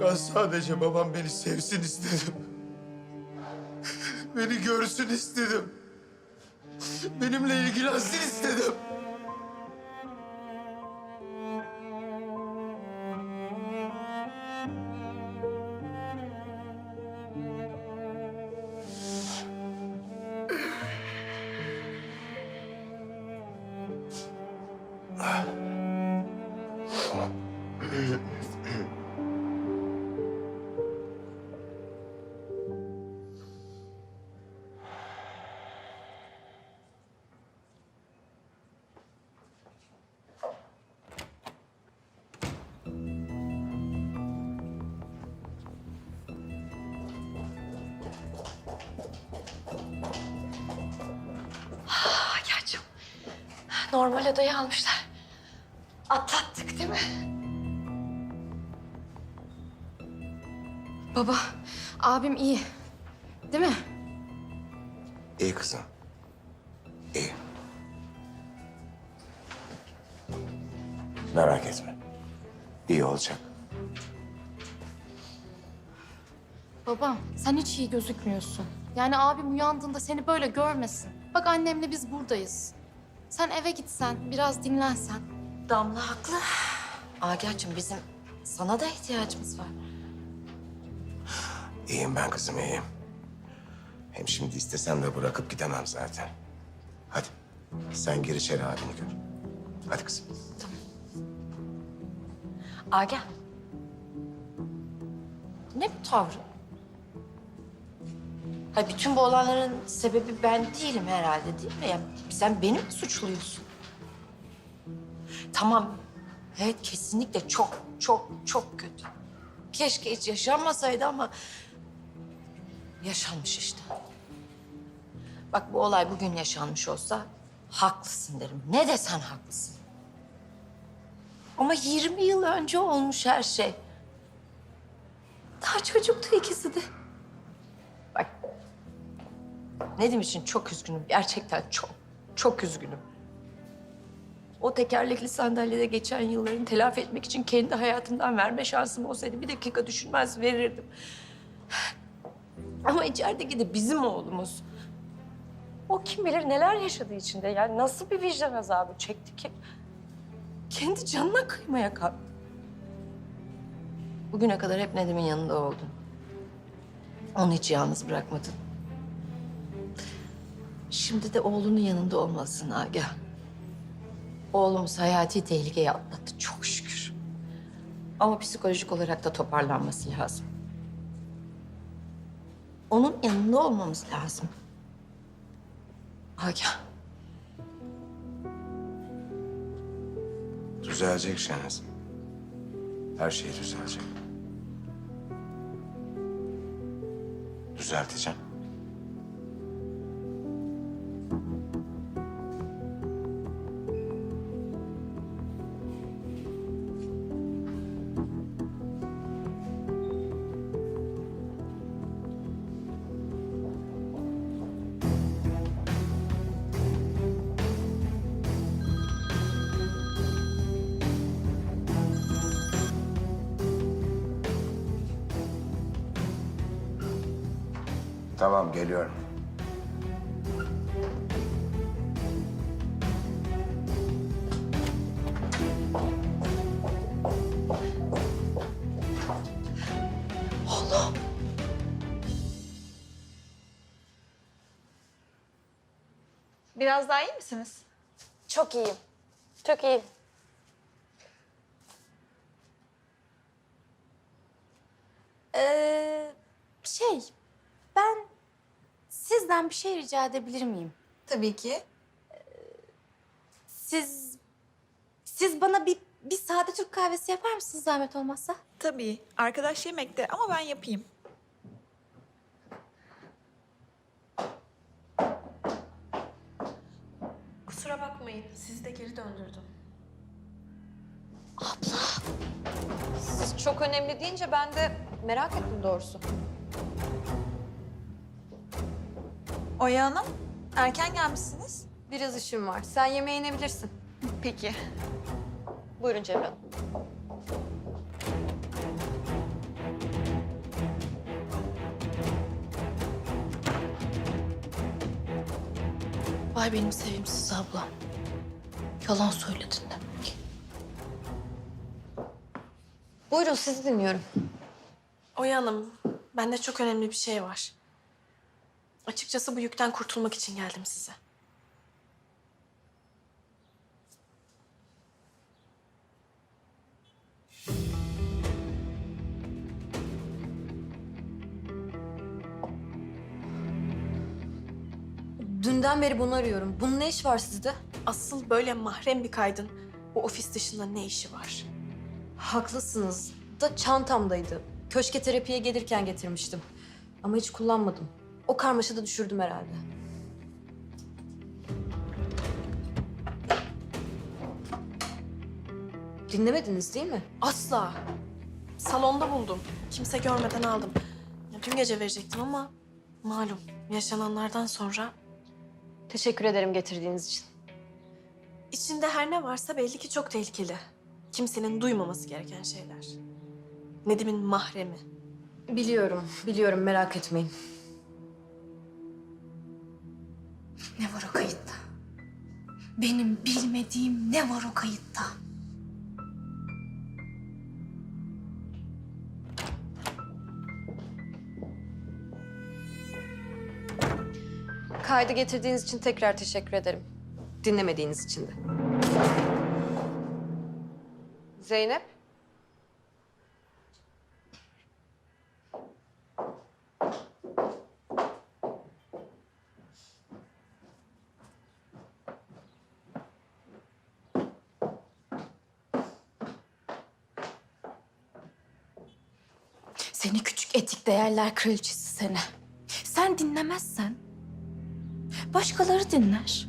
Ben sadece babam beni sevsin istedim. Beni görsün istedim. Benimle ilgilensin istedim. Normal odayı almışlar. Atlattık değil mi? Baba, abim iyi. Değil mi? İyi kızım. İyi. Merak etme. İyi olacak. Babam, sen hiç iyi gözükmüyorsun. Yani abim uyandığında seni böyle görmesin. Bak annemle biz buradayız. Sen eve gitsen, biraz dinlensen. Damla haklı. Agah'cığım bizim sana da ihtiyacımız var. İyiyim ben kızım iyiyim. Hem şimdi istesem de bırakıp gidemem zaten. Hadi sen gir içeri abini gör. Hadi kızım. Agah. Ne bu tavrı? Ha bütün bu olanların sebebi ben değilim herhalde değil mi? Ya sen beni mi suçluyorsun? Tamam. Evet kesinlikle çok çok çok kötü. Keşke hiç yaşanmasaydı ama yaşanmış işte. Bak bu olay bugün yaşanmış olsa haklısın derim. Ne desen haklısın. Ama 20 yıl önce olmuş her şey. Daha çocuktu ikisi de. Nedim için çok üzgünüm. Gerçekten çok, çok üzgünüm. O tekerlekli sandalyede geçen yıllarını telafi etmek için kendi hayatımdan verme şansım olsaydı bir dakika düşünmez verirdim. Ama içerideki de bizim oğlumuz. O kim bilir neler yaşadığı içinde. Yani nasıl bir vicdan azabı çekti ki? Kendi canına kıymaya kalktı. Bugüne kadar hep Nedim'in yanında oldun. Onu hiç yalnız bırakmadın. Şimdi de oğlunun yanında olmalısın Agah. Oğlumuz hayati tehlikeyi atlattı çok şükür. Ama psikolojik olarak da toparlanması lazım. Onun yanında olmamız lazım. Agah. Düzelecek Şeniz. Her şey düzelecek. Düzelteceğim. Tamam geliyorum. Biraz daha iyi misiniz? Çok iyiyim. Çok iyiyim. Ee, şey, ben sizden bir şey rica edebilir miyim? Tabii ki. Siz, siz bana bir, bir sade Türk kahvesi yapar mısınız zahmet olmazsa? Tabii. Arkadaş yemekte ama ben yapayım. Kusura bakmayın. Sizi de geri döndürdüm. Siz çok önemli deyince ben de merak ettim doğrusu. Oya Hanım, Erken gelmişsiniz. Biraz işim var. Sen yemeğe inebilirsin. Peki. Buyurun Cemre Hanım. Vay benim sevimsiz ablam. Yalan söyledin demek. Buyurun sizi dinliyorum. Oya Hanım, bende çok önemli bir şey var. Açıkçası bu yükten kurtulmak için geldim size. Dünden beri bunu arıyorum. Bunun ne iş var sizde? Asıl böyle mahrem bir kaydın bu ofis dışında ne işi var? Haklısınız. Da çantamdaydı. Köşke terapiye gelirken getirmiştim. Ama hiç kullanmadım. O karmaşada düşürdüm herhalde. Dinlemediniz değil mi? Asla. Salonda buldum. Kimse görmeden aldım. Ya, Dün gece verecektim ama malum yaşananlardan sonra Teşekkür ederim getirdiğiniz için. içinde her ne varsa belli ki çok tehlikeli. Kimsenin duymaması gereken şeyler. Nedim'in mahremi. Biliyorum, biliyorum merak etmeyin. Ne var o kayıtta? Benim bilmediğim ne var o kayıtta? Kaydı getirdiğiniz için tekrar teşekkür ederim. Dinlemediğiniz için de. Zeynep? Seni küçük etik değerler kraliçesi seni. Sen dinlemezsen başkaları dinler.